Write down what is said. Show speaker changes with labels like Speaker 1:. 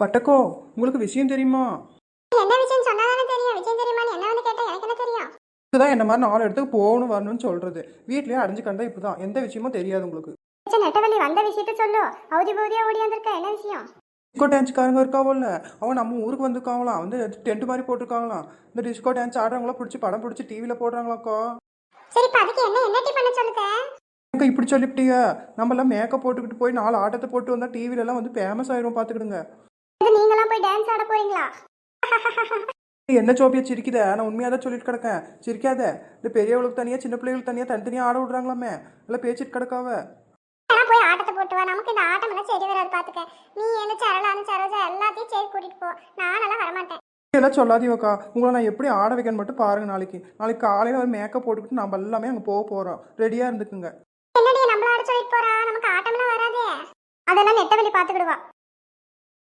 Speaker 1: பட்டக்கோ உங்களுக்கு விஷயம் தெரியுமா?
Speaker 2: என்ன விஷயம் சொன்னாதானே தெரியும்? விஷயம் தெரியுமா என்ன வந்து கேட்டா எனக்கு என்ன தெரியும்?
Speaker 1: இதுதான் என்ன மாதிரி நாலு இடத்துக்கு போகணும் வரணும்னு சொல்றது. வீட்லயே அடைஞ்சு கண்டா இப்படிதான். எந்த விஷயமும் தெரியாது உங்களுக்கு.
Speaker 2: வந்த விஷயத்த சொல்லு. அவதி பௌதியா ஓடி வந்திருக்க. என்ன விஷயம்?
Speaker 1: டிஸ்கோ டான்ஸ்காரங்க இருக்காவோல்ல? அவன் நம்ம ஊருக்கு வந்திருக்காங்களாம் வந்து டென்ட் மாதிரி போட்டிருக்காங்களாம். இந்த டிஸ்கோ டான்ஸ் ஆடுறவங்கள பிடிச்சி படம் பிடிச்சி டிவியில் போடுறாங்களாக்கா?
Speaker 2: சரி இப்ப அதுக்கு என்ன பண்ண
Speaker 1: அக்கா இப்படி சொல்லிவிட்டீங்க நம்மளாம் மேக்கப் போட்டுக்கிட்டு போய் நாலு ஆட்டத்தை போட்டு வந்தால் டிவிலலாம் வந்து ஃபேமஸ் ஆயிரும் பார்த்துக்கிடுங்க
Speaker 2: டான்ஸ் ஆட போறீங்களா?
Speaker 1: என்ன சோப்பியா சிரிக்குத? நான் உண்மையாக தான் சொல்லிட்டு கிடக்கேன். சிரிக்காத. இந்த பெரியவங்களுக்கு தனியாக சின்ன பிள்ளைகளுக்கு தனியாக தனித்தனியாக ஆட விடுறாங்களாமே. இல்லை பேச்சிட்டு கிடக்காவ.
Speaker 2: போய் ஆட்டத்தை போட்டு வா. நமக்கு இந்த ஆட்டம் எல்லாம் சரி வராது பாத்துக்க. நீ என்ன சரளா அந்த சரோஜா எல்லாத்தையும் சரி கூட்டிட்டு போ. நானெல்லாம் வரமாட்டேன்.
Speaker 1: எல்லாம் சொல்லாதீங்கக்கா. உங்களை நான் எப்படி ஆட வைக்கன்னு மட்டும் பாருங்க நாளைக்கு. நாளைக்கு காலையில் ஒரு மேக்கப் போட்டுக்கிட்டு நம்ம எல்லாமே அங்கே போக போகிறோம் ரெடியாக இருந்துக்குங்க.
Speaker 2: என்னடி நம்மள ஆட சொல்லிட்டு போறா? நமக்கு ஆட்டம்லாம் வராதே. அதெல்லாம் நெட்டவள்ளி பாத்துக்கிடுவா.